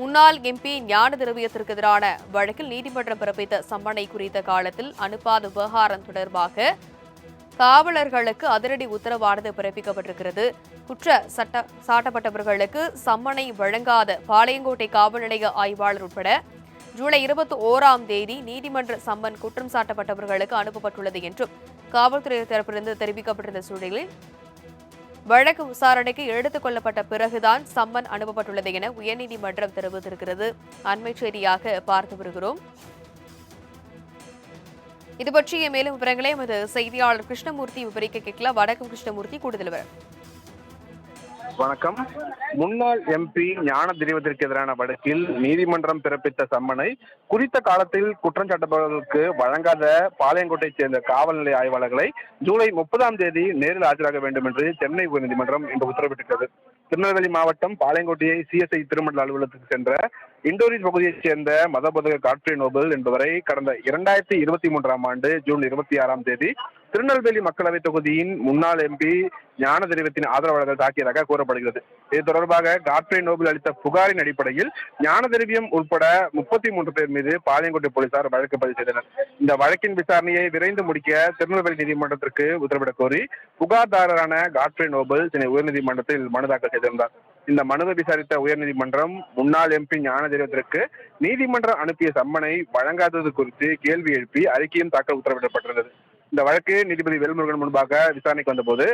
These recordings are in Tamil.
முன்னாள் எம்பி ஞான திரவியத்திற்கு எதிரான வழக்கில் நீதிமன்றம் பிறப்பித்த சம்மனை குறித்த காலத்தில் அனுப்பாத விவகாரம் தொடர்பாக காவலர்களுக்கு அதிரடி உத்தரவானது பிறப்பிக்கப்பட்டிருக்கிறது. குற்ற சட்ட சாட்டப்பட்டவர்களுக்கு சம்மனை வழங்காத பாளையங்கோட்டை காவல் நிலைய ஆய்வாளர் உட்பட ஜூலை இருபத்தி ஓராம் தேதி நீதிமன்ற சம்மன் குற்றம் சாட்டப்பட்டவர்களுக்கு அனுப்பப்பட்டுள்ளது என்றும் காவல்துறை தரப்பிலிருந்து தெரிவிக்கப்பட்டிருந்த சூழலில் வழக்கு விசாரணைக்கு எடுத்துக் கொள்ளப்பட்ட பிறகுதான் சம்மன் அனுப்பப்பட்டுள்ளது என உயர்நீதிமன்றம் தெரிவித்திருக்கிறது. அண்மை செய்தியாக பார்த்து வருகிறோம். இது பற்றிய மேலும் விவரங்களை எமது செய்தியாளர் கிருஷ்ணமூர்த்தி விவரிக்க கேட்கல வணக்கம் கிருஷ்ணமூர்த்தி கூடுதல் விவரம். வணக்கம். முன்னாள் எம்பி ஞான திரிவத்திற்கு எதிரான வழக்கில் நீதிமன்றம் பிறப்பித்த சம்மனை குறித்த காலத்தில் குற்றம் சாட்டப்பவர்களுக்கு வழங்காத பாளையங்கோட்டைச் சேர்ந்த காவல் நிலைய ஆய்வாளர்களை ஜூலை முப்பதாம் தேதி நேரில் ஆஜராக வேண்டும் என்று சென்னை உயர்நீதிமன்றம் இன்று உத்தரவிட்டிருக்கிறது. திருநெல்வேலி மாவட்டம் பாளையங்கோட்டையை சிஎஸ்ஐ திருமண்டல அலுவலகத்துக்கு சென்ற இண்டோரிஸ் பகுதியைச் சேர்ந்த மதபோதக காட்ரி நோபல் என்பவரை கடந்த இரண்டாயிரத்தி இருபத்தி மூன்றாம் ஆண்டு ஜூன் இருபத்தி ஆறாம் தேதி திருநெல்வேலி மக்களவைத் தொகுதியின் முன்னாள் எம்பி ஞான தெய்வத்தின் ஆதரவாளர்கள் தாக்கியதாக கூறப்படுகிறது. இது தொடர்பாக காட்ரே நோபல் அளித்த புகாரின் அடிப்படையில் ஞான திரவியம் உட்பட முப்பத்தி மூன்று பேர் மீது பாளையங்கோட்டை போலீசார் வழக்கு பதிவு செய்தனர். இந்த வழக்கின் விசாரணையை விரைந்து முடிக்க திருநெல்வேலி நீதிமன்றத்திற்கு உத்தரவிடக் கோரி புகார்தாரரான காட்ரே நோபல் சென்னை உயர்நீதிமன்றத்தில் மனு தாக்கல் செய்திருந்தார். இந்த மனுவை விசாரித்த உயர்நீதிமன்றம் முன்னாள் எம்பி ஞானதேவத்திற்கு நீதிமன்றம் அனுப்பிய சம்மனை வழங்காதது குறித்து கேள்வி எழுப்பி அறிக்கையும் தாக்கல் உத்தரவிடப்பட்டிருந்தது. இந்த வழக்கு நீதிபதி வேல்முருகன் முன்பாக விசாரணைக்கு வந்தபோது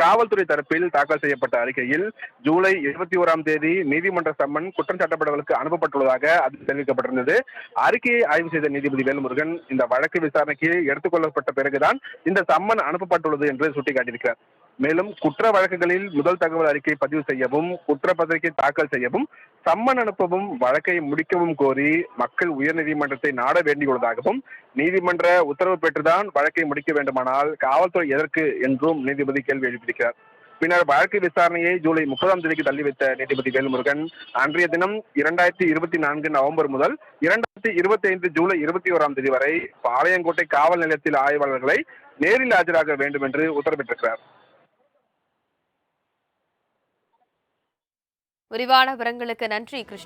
காவல்துறை தரப்பில் தாக்கல் செய்யப்பட்ட அறிக்கையில் ஜூலை இருபத்தி ஓராம் தேதி நீதிமன்ற சம்மன் குற்றம் சாட்டப்பட்டவர்களுக்கு அனுப்பப்பட்டுள்ளதாக அது தெரிவிக்கப்பட்டிருந்தது. அறிக்கையை ஆய்வு செய்த நீதிபதி வேல்முருகன் இந்த வழக்கு விசாரணைக்கு எடுத்துக்கொள்ளப்பட்ட பிறகுதான் இந்த சம்மன் அனுப்பப்பட்டுள்ளது என்று சுட்டிக்காட்டியிருக்கிறார். மேலும் குற்ற வழக்குகளில் முதல் தகவல் அறிக்கை பதிவு செய்யவும் குற்றப்பத்திரிகை தாக்கல் செய்யவும் சம்மன் அனுப்பவும் வழக்கை முடிக்கவும் கோரி மக்கள் உயர்நீதிமன்றத்தை நாட வேண்டியுள்ளதாகவும் நீதிமன்ற உத்தரவு பெற்றுதான் வழக்கை முடிக்க வேண்டுமானால் காவல்துறை எதற்கு என்றும் நீதிபதி கேள்வி எழுப்பியிருக்கிறார். பின்னர் வழக்கு விசாரணையை ஜூலை முப்பதாம் தேதிக்கு தள்ளி வைத்த நீதிபதி வேல்முருகன் அன்றைய தினம் இரண்டாயிரத்தி இருபத்தி நான்கு நவம்பர் முதல் இரண்டாயிரத்தி இருபத்தி ஐந்து ஜூலை இருபத்தி ஓராம் தேதி வரை பாளையங்கோட்டை காவல் நிலையத்தில் ஆய்வாளர்களை நேரில் ஆஜராக வேண்டும் என்று உத்தரவிட்டிருக்கிறார். விரிவான விவரங்களுக்கு நன்றி கிருஷ்ண.